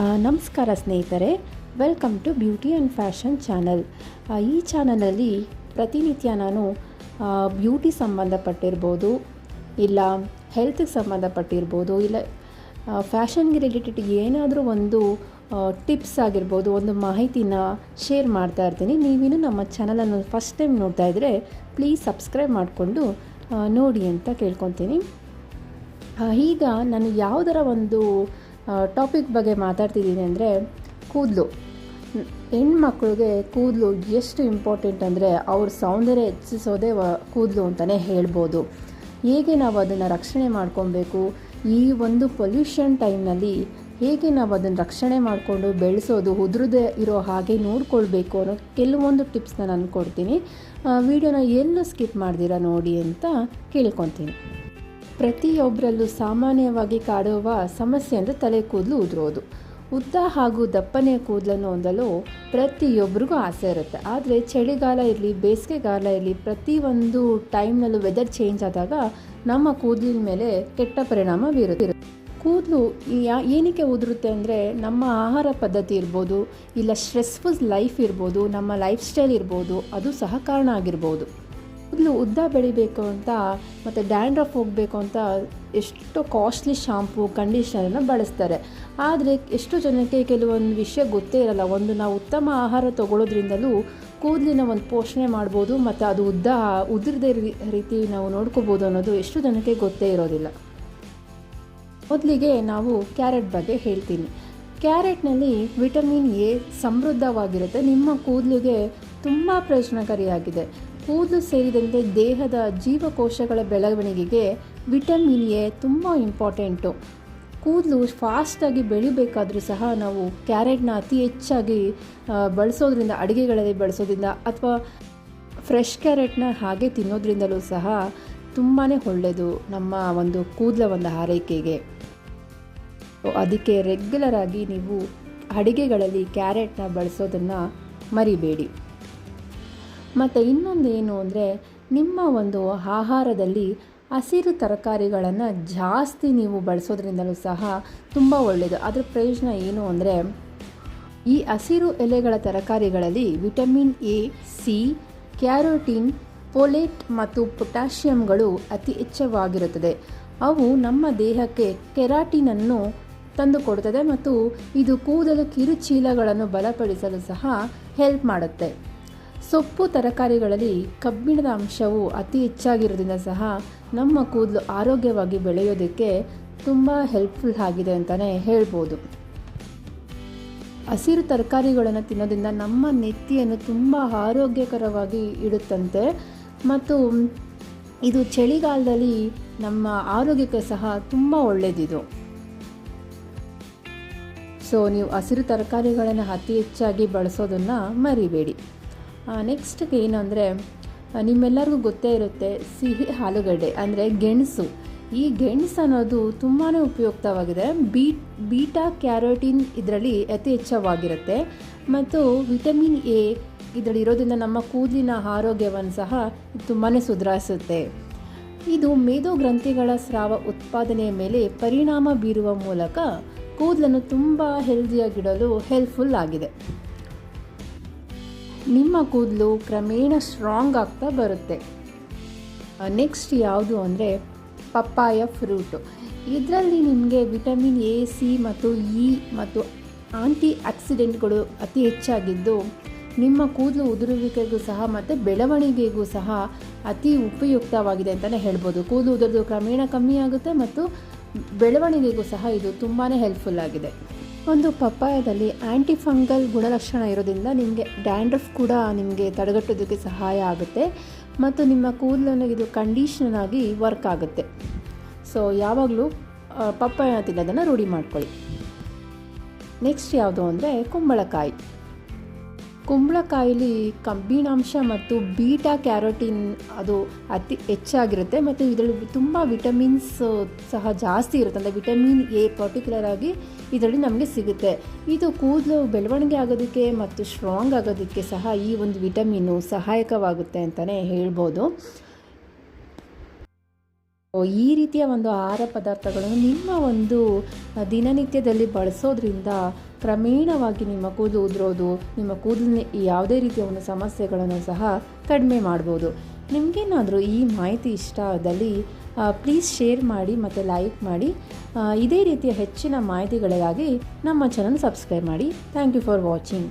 ನಮಸ್ಕಾರ ಸ್ನೇಹಿತರೆ welcome to beauty and fashion channel ಈ ಚಾನಲಲ್ಲಿ ಪ್ರತಿನಿತ್ಯ ನಾನು ಬ್ಯೂಟಿ ಸಂಬಂಧಪಟ್ಟಿರ್ಬೋದು, ಇಲ್ಲ ಹೆಲ್ತ್ಗೆ ಸಂಬಂಧಪಟ್ಟಿರ್ಬೋದು, ಇಲ್ಲ ಫ್ಯಾಷನ್ಗೆ ರಿಲೇಟೆಡ್ ಏನಾದರೂ ಒಂದು ಟಿಪ್ಸ್ ಆಗಿರ್ಬೋದು, ಒಂದು ಮಾಹಿತಿನ ಶೇರ್ ಮಾಡ್ತಾ ಇರ್ತೀನಿ. ನೀವಿನ್ನು ನಮ್ಮ ಚಾನಲನ್ನು ಫಸ್ಟ್ ಟೈಮ್ ನೋಡ್ತಾ ಇದ್ದರೆ ಪ್ಲೀಸ್ ಸಬ್ಸ್ಕ್ರೈಬ್ ಮಾಡಿಕೊಂಡು ನೋಡಿ ಅಂತ ಕೇಳ್ಕೊತೀನಿ. ಈಗ ನಾನು ಯಾವುದರ ಒಂದು ಟಾಪಿಕ್ ಬಗ್ಗೆ ಮಾತಾಡ್ತಿದ್ದೀನಿ ಅಂದರೆ ಕೂದಲು. ಹೆಣ್ಮಕ್ಳಿಗೆ ಕೂದಲು ಎಷ್ಟು ಇಂಪಾರ್ಟೆಂಟ್ ಅಂದರೆ ಅವ್ರ ಸೌಂದರ್ಯ ಹೆಚ್ಚಿಸೋದೇ ಕೂದಲು ಅಂತಲೇ ಹೇಳ್ಬೋದು. ಹೇಗೆ ನಾವು ಅದನ್ನು ರಕ್ಷಣೆ ಮಾಡ್ಕೊಬೇಕು? ಈ ಒಂದು ಪೊಲ್ಯೂಷನ್ ಟೈಮ್ನಲ್ಲಿ ಹೇಗೆ ನಾವು ಅದನ್ನು ರಕ್ಷಣೆ ಮಾಡಿಕೊಂಡು ಬೆಳೆಸೋದು, ಉದುರದೇ ಇರೋ ಹಾಗೆ ನೋಡ್ಕೊಳ್ಬೇಕು ಅನ್ನೋ ಕೆಲವೊಂದು ಟಿಪ್ಸ್ನ ನಾನು ಕೊಡ್ತೀನಿ. ವಿಡಿಯೋನ ಎಲ್ಲೂ ಸ್ಕಿಪ್ ಮಾಡ್ದಿರ ನೋಡಿ ಅಂತ ಕೇಳ್ಕೊತೀನಿ. ಪ್ರತಿಯೊಬ್ಬರಲ್ಲೂ ಸಾಮಾನ್ಯವಾಗಿ ಕಾಡುವ ಸಮಸ್ಯೆ ಅಂದರೆ ತಲೆ ಕೂದಲು ಉದುರೋದು. ಉದ್ದ ಹಾಗೂ ದಪ್ಪನೆಯ ಕೂದಲನ್ನು ಹೊಂದಲು ಪ್ರತಿಯೊಬ್ಬರಿಗೂ ಆಸೆ ಇರುತ್ತೆ. ಆದರೆ ಚಳಿಗಾಲ ಇರಲಿ, ಬೇಸಿಗೆಗಾಲ ಇರಲಿ, ಪ್ರತಿಯೊಂದು ಟೈಮ್ನಲ್ಲೂ ವೆದರ್ ಚೇಂಜ್ ಆದಾಗ ನಮ್ಮ ಕೂದಲಿನ ಮೇಲೆ ಕೆಟ್ಟ ಪರಿಣಾಮ ಬೀರುತ್ತೆ. ಕೂದಲು ಏನಕ್ಕೆ ಉದುರುತ್ತೆ ಅಂದರೆ ನಮ್ಮ ಆಹಾರ ಪದ್ಧತಿ ಇರ್ಬೋದು, ಇಲ್ಲ ಸ್ಟ್ರೆಸ್ಫುಲ್ ಲೈಫ್ ಇರ್ಬೋದು, ನಮ್ಮ ಲೈಫ್ ಸ್ಟೈಲ್ ಇರ್ಬೋದು, ಅದು ಸಹ ಕಾರಣ ಆಗಿರ್ಬೋದು. ಕೂದಲು ಉದ್ದ ಬೆಳಿಬೇಕು ಅಂತ, ಮತ್ತು ಡ್ಯಾಂಡ್ರಫ್ ಹೋಗಬೇಕು ಅಂತ ಎಷ್ಟು ಕಾಸ್ಟ್ಲಿ ಶಾಂಪು ಕಂಡೀಷನರ್ನ ಬಳಸ್ತಾರೆ. ಆದರೆ ಎಷ್ಟು ಜನಕ್ಕೆ ಕೆಲವೊಂದು ವಿಷಯ ಗೊತ್ತೇ ಇರಲ್ಲ. ಒಂದು ನಾವು ಉತ್ತಮ ಆಹಾರ ತಗೊಳ್ಳೋದ್ರಿಂದಲೂ ಕೂದಲಿನ ಒಂದು ಪೋಷಣೆ ಮಾಡ್ಬೋದು, ಮತ್ತು ಅದು ಉದ್ದ, ಉದುರದೇ ರೀತಿ ನಾವು ನೋಡ್ಕೋಬೋದು ಅನ್ನೋದು ಎಷ್ಟು ಜನಕ್ಕೆ ಗೊತ್ತೇ ಇರೋದಿಲ್ಲ. ಮೊದಲಿಗೆ ನಾವು ಕ್ಯಾರೆಟ್ ಬಗ್ಗೆ ಹೇಳ್ತೀನಿ. ಕ್ಯಾರೆಟ್ನಲ್ಲಿ ವಿಟಮಿನ್ ಎ ಸಮೃದ್ಧವಾಗಿರುತ್ತೆ. ನಿಮ್ಮ ಕೂದಲಿಗೆ ತುಂಬ ಪ್ರಯೋಜನಕಾರಿಯಾಗಿದೆ. ಕೂದಲು ಸೇರಿದಂತೆ ದೇಹದ ಜೀವಕೋಶಗಳ ಬೆಳವಣಿಗೆಗೆ ವಿಟಮಿನ್ ಎ ತುಂಬ ಇಂಪಾರ್ಟೆಂಟು. ಕೂದಲು ಫಾಸ್ಟಾಗಿ ಬೆಳಿಬೇಕಾದರೂ ಸಹ ನಾವು ಕ್ಯಾರೆಟ್ನ ಅತಿ ಹೆಚ್ಚಾಗಿ ಬಳಸೋದ್ರಿಂದ, ಅಡುಗೆಗಳಲ್ಲಿ ಬಳಸೋದ್ರಿಂದ ಅಥವಾ ಫ್ರೆಶ್ ಕ್ಯಾರೆಟ್ನ ಹಾಗೆ ತಿನ್ನೋದ್ರಿಂದಲೂ ಸಹ ತುಂಬಾ ಒಳ್ಳೆಯದು ನಮ್ಮ ಒಂದು ಕೂದಲ ಒಂದು ಆರೈಕೆಗೆ ಅದಕ್ಕೆ ರೆಗ್ಯುಲರ್ ಆಗಿ ನೀವು ಅಡುಗೆಗಳಲ್ಲಿ ಕ್ಯಾರೆಟ್ನ ಬಳಸೋದನ್ನು ಮರಿಬೇಡಿ. ಮತ್ತು ಇನ್ನೊಂದು ಏನು ಅಂದರೆ ನಿಮ್ಮ ಒಂದು ಆಹಾರದಲ್ಲಿ ಹಸಿರು ತರಕಾರಿಗಳನ್ನು ಜಾಸ್ತಿ ನೀವು ಬಳಸೋದ್ರಿಂದಲೂ ಸಹ ತುಂಬ ಒಳ್ಳೆಯದು ಅದರ ಪ್ರಯೋಜನ ಏನು ಅಂದರೆ ಈ ಹಸಿರು ಎಲೆಗಳ ತರಕಾರಿಗಳಲ್ಲಿ vitamin A, C, carotene, folate ಮತ್ತು ಪೊಟ್ಯಾಷಿಯಂಗಳು ಅತಿ ಹೆಚ್ಚವಾಗಿರುತ್ತದೆ. ಅವು ನಮ್ಮ ದೇಹಕ್ಕೆ ಕೆರಾಟಿನನ್ನು ತಂದುಕೊಡುತ್ತದೆ ಮತ್ತು ಇದು ಕೂದಲು ಕಿರುಚೀಲಗಳನ್ನು ಬಲಪಡಿಸಲು ಸಹ ಹೆಲ್ಪ್ ಮಾಡುತ್ತೆ. ಸೊಪ್ಪು ತರಕಾರಿಗಳಲ್ಲಿ ಕಬ್ಬಿಣದ ಅಂಶವು ಅತಿ ಹೆಚ್ಚಾಗಿರೋದ್ರಿಂದ ಸಹ ನಮ್ಮ ಕೂದಲು ಆರೋಗ್ಯವಾಗಿ ಬೆಳೆಯೋದಕ್ಕೆ ತುಂಬ ಹೆಲ್ಪ್ಫುಲ್ ಆಗಿದೆ ಅಂತಲೇ ಹೇಳ್ಬೋದು. ಹಸಿರು ತರಕಾರಿಗಳನ್ನು ತಿನ್ನೋದ್ರಿಂದ ನಮ್ಮ ನೆತ್ತಿಯನ್ನು ತುಂಬ ಆರೋಗ್ಯಕರವಾಗಿ ಇಡುತ್ತಂತೆ ಮತ್ತು ಇದು ಚಳಿಗಾಲದಲ್ಲಿ ನಮ್ಮ ಆರೋಗ್ಯಕ್ಕೆ ಸಹ ತುಂಬ ಒಳ್ಳೆಯದಿದು. ಸೊ ನೀವು ಹಸಿರು ತರಕಾರಿಗಳನ್ನು ಅತಿ ಹೆಚ್ಚಾಗಿ ಬಳಸೋದನ್ನು ಮರಿಬೇಡಿ. ನೆಕ್ಸ್ಟ್ ಏನು ಅಂದರೆ ನಿಮ್ಮೆಲ್ಲರಿಗೂ ಗೊತ್ತೇ ಇರುತ್ತೆ ಸಿಹಿ ಆಲೂಗಡ್ಡೆ, ಅಂದರೆ ಗೆಣಸು. ಈ ಗೆಣಸು ಅನ್ನೋದು ತುಂಬಾ ಉಪಯುಕ್ತವಾಗಿದೆ. ಬೀಟ್, ಬೀಟಾ, ಕ್ಯಾರೋಟಿನ್ ಇದರಲ್ಲಿ ಅತಿ ಹೆಚ್ಚವಾಗಿರುತ್ತೆ. ಮತ್ತು ವಿಟಮಿನ್ ಎ ಇದರಲ್ಲಿ ಇರೋದ್ರಿಂದ ನಮ್ಮ ಕೂದಲಿನ ಆರೋಗ್ಯವನ್ನು ಸಹ ತುಂಬಾ ಸುಧಾರಿಸುತ್ತೆ. ಇದು ಮೇಧೋ ಗ್ರಂಥಿಗಳ ಸ್ರಾವ ಉತ್ಪಾದನೆಯ ಮೇಲೆ ಪರಿಣಾಮ ಬೀರುವ ಮೂಲಕ ಕೂದಲನ್ನು ತುಂಬ ಹೆಲ್ದಿಯಾಗಿಡಲು ಹೆಲ್ಪ್ಫುಲ್ ಆಗಿದೆ. ನಿಮ್ಮ ಕೂದಲು ಕ್ರಮೇಣ ಸ್ಟ್ರಾಂಗ್ ಆಗ್ತಾ ಬರುತ್ತೆ. ನೆಕ್ಸ್ಟ್ ಯಾವುದು ಅಂದರೆ ಪಪ್ಪಾಯ ಫ್ರೂಟು ಇದರಲ್ಲಿ ನಿಮಗೆ ವಿಟಮಿನ್ ಎ ಸಿ ಮತ್ತು ಇ ಮತ್ತು ಆಂಟಿ ಆಕ್ಸಿಡೆಂಟ್ಗಳು ಅತಿ ಹೆಚ್ಚಾಗಿದ್ದು, ನಿಮ್ಮ ಕೂದಲು ಉದುರುವಿಕೆಗೂ ಸಹ ಮತ್ತು ಬೆಳವಣಿಗೆಗೂ ಸಹ ಅತಿ ಉಪಯುಕ್ತವಾಗಿದೆ ಅಂತಲೇ ಹೇಳ್ಬೋದು. ಕೂದಲು ಉದುರೋದು ಕ್ರಮೇಣ ಕಮ್ಮಿ ಆಗುತ್ತೆ ಮತ್ತು ಬೆಳವಣಿಗೆಗೂ ಸಹ ಇದು ತುಂಬಾ ಹೆಲ್ಪ್ಫುಲ್ ಆಗಿದೆ. ಒಂದು ಪಪ್ಪಾಯದಲ್ಲಿ ಆ್ಯಂಟಿ ಫಂಗಲ್ ಗುಣಲಕ್ಷಣ ಇರೋದ್ರಿಂದ ನಿಮಗೆ ಡ್ಯಾಂಡ್ರಫ್ ಕೂಡ ನಿಮಗೆ ತಡೆಗಟ್ಟೋದಕ್ಕೆ ಸಹಾಯ ಆಗುತ್ತೆ ಮತ್ತು ನಿಮ್ಮ ಕೂದಲನ್ನು ಇದು ಕಂಡೀಷನ್ ಆಗಿ ವರ್ಕ್ ಆಗುತ್ತೆ. ಸೊ, ಯಾವಾಗಲೂ ಪಪ್ಪಾಯ ತಿನ್ನೋದನ್ನು ರೂಢಿ ಮಾಡ್ಕೊಳ್ಳಿ. ನೆಕ್ಸ್ಟ್ ಯಾವುದು ಅಂದರೆ ಕುಂಬಳಕಾಯಿ. ಕುಂಬಳಕಾಯಿಲಿ ಕಬ್ಬಿಣಾಂಶ ಮತ್ತು ಬೀಟಾ ಕ್ಯಾರೋಟಿನ್ ಅದು ಅತಿ ಹೆಚ್ಚಾಗಿರುತ್ತೆ. ಮತ್ತು ಇದರಲ್ಲಿ ತುಂಬ ವಿಟಮಿನ್ಸ್ ಸಹ ಜಾಸ್ತಿ ಇರುತ್ತೆ. ಅಂದರೆ ವಿಟಮಿನ್ ಎ ಪರ್ಟಿಕ್ಯುಲರ್ ಆಗಿ ಇದರಲ್ಲಿ ನಮಗೆ ಸಿಗುತ್ತೆ. ಇದು ಕೂದಲು ಬೆಳವಣಿಗೆ ಆಗೋದಕ್ಕೆ ಮತ್ತು ಸ್ಟ್ರಾಂಗ್ ಆಗೋದಕ್ಕೆ ಸಹ ಈ ಒಂದು ವಿಟಮಿನ್ನು ಸಹಾಯಕವಾಗುತ್ತೆ ಅಂತಲೇ ಹೇಳ್ಬೋದು. ಈ ರೀತಿಯ ಒಂದು ಆಹಾರ ಪದಾರ್ಥಗಳನ್ನು ನಿಮ್ಮ ಒಂದು ದಿನನಿತ್ಯದಲ್ಲಿ ಬಳಸೋದ್ರಿಂದ ಕ್ರಮೇಣವಾಗಿ ನಿಮ್ಮ ಕೂದಲು ಉದುರೋದು, ನಿಮ್ಮ ಕೂದಲಿನ ಯಾವುದೇ ರೀತಿಯ ಒಂದು ಸಮಸ್ಯೆಗಳನ್ನು ಸಹ ಕಡಿಮೆ ಮಾಡ್ಬೋದು. ನಿಮಗೇನಾದರೂ ಈ ಮಾಹಿತಿ ಇಷ್ಟ ಆದಲ್ಲಿ ಪ್ಲೀಸ್ ಶೇರ್ ಮಾಡಿ ಮತ್ತು ಲೈಕ್ ಮಾಡಿ. ಇದೇ ರೀತಿಯ ಹೆಚ್ಚಿನ ಮಾಹಿತಿಗಳಿಗಾಗಿ ನಮ್ಮ ಚಾನಲ್ ಸಬ್ಸ್ಕ್ರೈಬ್ ಮಾಡಿ. Thank you for watching